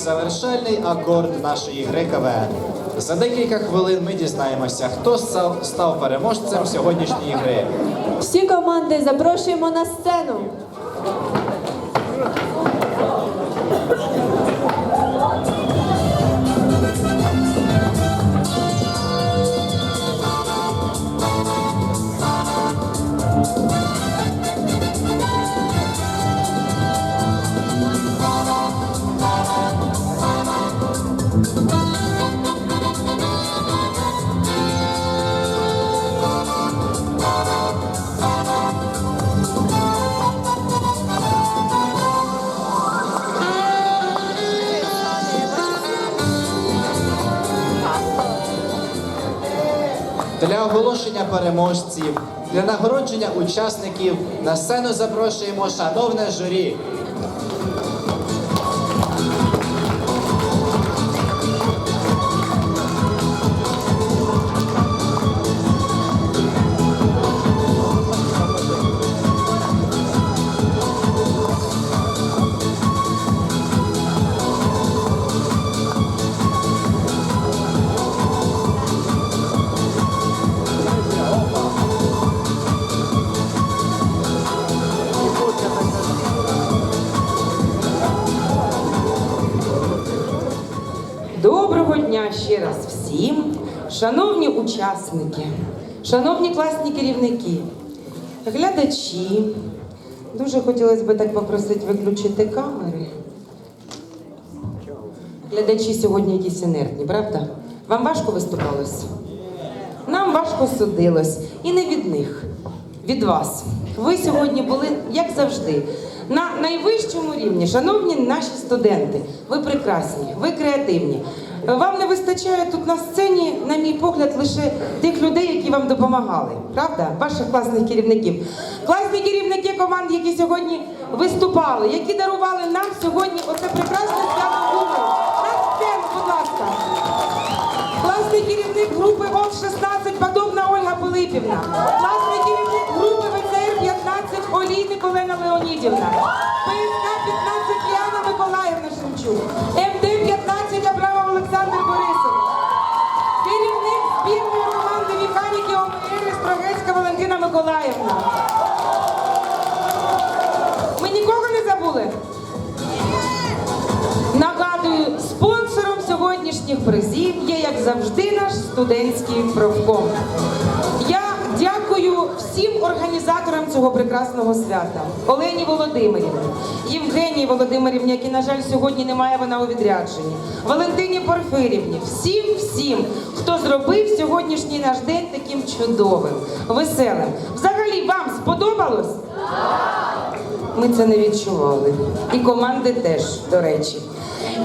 завершальний акорд нашої гри КВН. За декілька хвилин ми дізнаємося, хто став переможцем сьогоднішньої гри. Всі команди запрошуємо на сцену. Оголошення переможців, для нагородження учасників на сцену запрошуємо шановне журі. Шановні учасники, шановні класні керівники, глядачі. Дуже хотілося б так попросити виключити камери. Глядачі сьогодні якісь інертні, правда? Вам важко виступалось? Нам важко судилось. І не від них, від вас. Ви сьогодні були, як завжди, на найвищому рівні. Шановні наші студенти, ви прекрасні, ви креативні. Вам не вистачає тут на сцені, на мій погляд, лише тих людей, які вам допомагали, правда? Ваших класних керівників. Класні керівники команд, які сьогодні виступали, які дарували нам сьогодні оце прекрасне свято гумору. На сцену, будь ласка. Класний керівник групи ОВ-16 Подобна Ольга Пилипівна. Класний керівник групи ВЦР-15 Олійник Олена Леонідівна. ПСК 15 Ліана Миколаївна Шевчук. МД-15 завжди, наш студентський профком. Я дякую всім організаторам цього прекрасного свята: Олені Володимирівні, Євгенії Володимирівні, які, на жаль, сьогодні немає вона у відрядженні, Валентині Порфирівні, всім, всім, хто зробив сьогоднішній наш день таким чудовим, веселим. Взагалі, вам сподобалось? Ми це не відчували. І команди теж, до речі.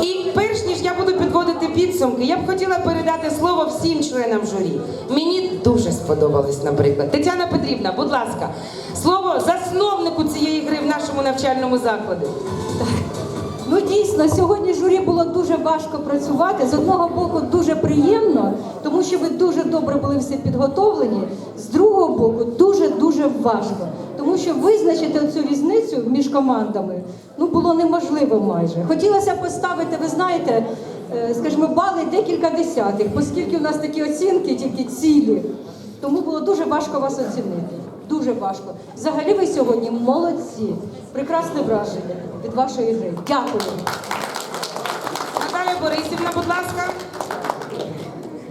І перш ніж я буду підводити підсумки, я б хотіла передати слово всім членам журі. Мені дуже сподобалось, наприклад. Тетяна Петрівна, будь ласка, слово засновнику цієї гри в нашому навчальному закладі. Ну дійсно, сьогодні журі було дуже важко працювати. З одного боку, дуже приємно, тому що ви дуже добре були всі підготовлені. З другого боку, дуже дуже важко, тому що визначити цю різницю між командами ну було неможливо майже. Хотілося поставити, ви знаєте, е, скажімо, бали декілька десятих, оскільки у нас такі оцінки, тільки цілі. Тому було дуже важко вас оцінити. Дуже важко. Взагалі ви сьогодні молодці. Прекрасне враження від вашої гри. Дякую. Наталя Борисівна, будь ласка.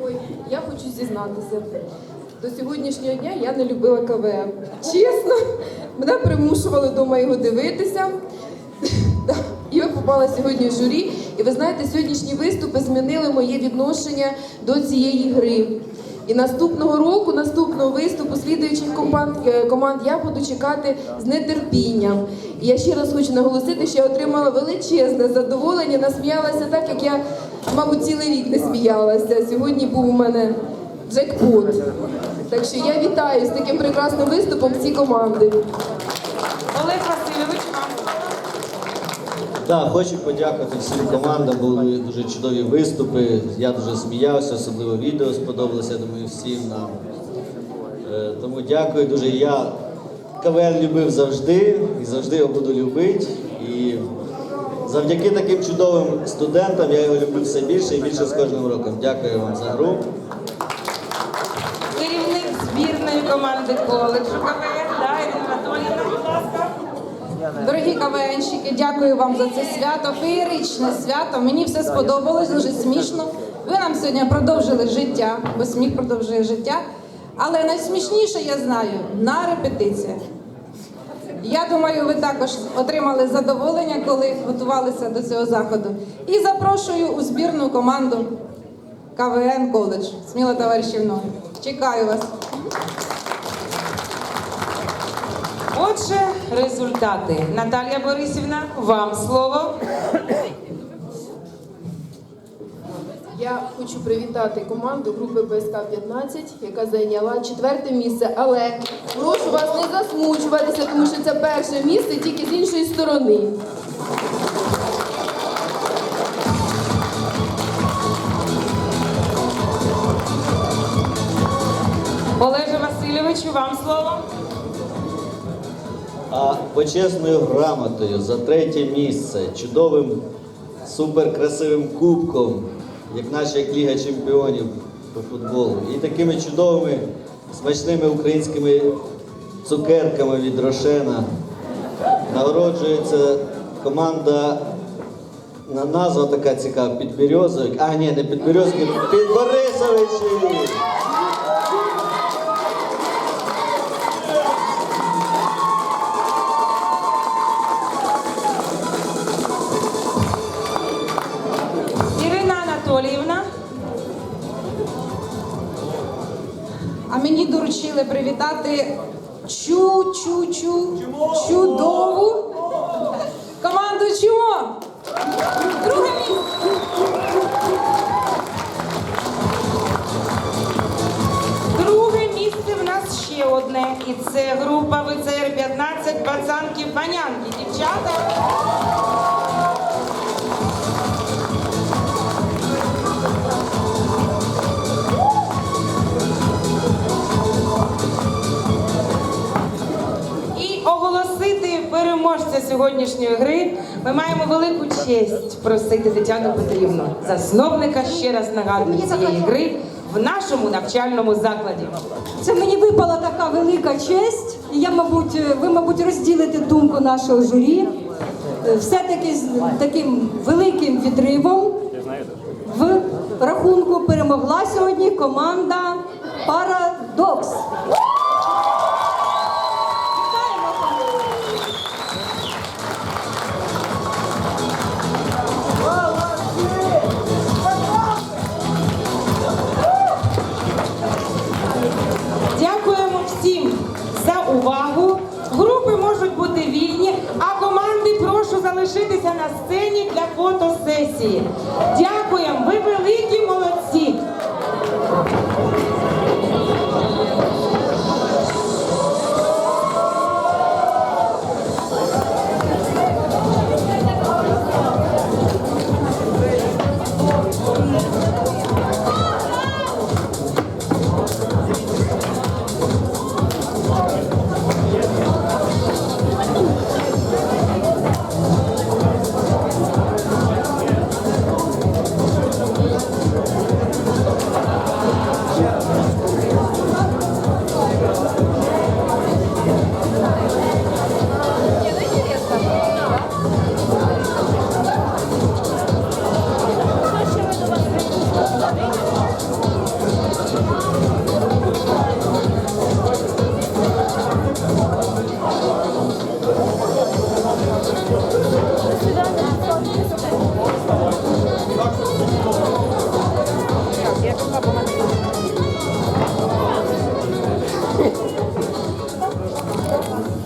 Ой, я хочу зізнатися. До сьогоднішнього дня я не любила КВН. Чесно, мене примушували вдома його дивитися. І я попала сьогодні в журі. І ви знаєте, сьогоднішні виступи змінили моє відношення до цієї гри. І наступного року, наступного виступу слідуючих команд, е, команд я буду чекати з нетерпінням. І я ще раз хочу наголосити, що я отримала величезне задоволення, насміялася так, як я, мабуть, цілий рік не сміялася. Сьогодні був у мене джекпот. Так що я вітаю з таким прекрасним виступом всі команди. Так, хочу подякувати всім командам, були дуже чудові виступи. Я дуже сміявся, особливо відео сподобалося, думаю, всім нам. Е, Тому дякую дуже. Я КВН любив завжди і завжди його буду любити. І завдяки таким чудовим студентам я його люблю все більше і більше з кожним роком. Дякую вам за гру. Керівник збірної команди коледжу КВН, да, Ірина Анатоліївна, будь ласка. Дорогі КВНщики, дякую вам за це свято. Феєричне свято. Мені все сподобалось, дуже смішно. Ви нам сьогодні продовжили життя, бо сміх продовжує життя. Але найсмішніше я знаю на репетиціях. Я думаю, ви також отримали задоволення, коли готувалися до цього заходу. І запрошую у збірну команду КВН коледж. Сміло товариші мною. Чекаю вас. Отже, результати. Наталія Борисівна, вам слово. Я хочу привітати команду групи ПСК 15, яка зайняла четверте місце. Але прошу вас не засмучуватися, тому що це перше місце тільки з іншої сторони. Олеже Васильовичу, вам слово. А почесною грамотою за третє місце, чудовим суперкрасивим кубком, як наша як Ліга Чемпіонів по футболу, і такими чудовими смачними українськими цукерками від Рошена нагороджується команда. на- Назва така цікава, підберезовик. А, ні, не підберезовик, підборисовичі! Привітати чу-чу-чу чудову команду Чумо. Друге місце. Друге місце в нас ще одне. І це група ВЦР 15 пацанки панянки. Дівчата. Сьогоднішньої гри ми маємо велику честь просити Тетяну Петрівну, засновника, ще раз нагадую, цієї гри в нашому навчальному закладі. Це мені випала така велика честь, і я, мабуть, ви, мабуть, розділите думку нашого журі. Все-таки з таким великим відривом в рахунку перемогла сьогодні команда Парадокс. Залишитися на сцені для фотосесії. Дякуємо, ви великі молодці.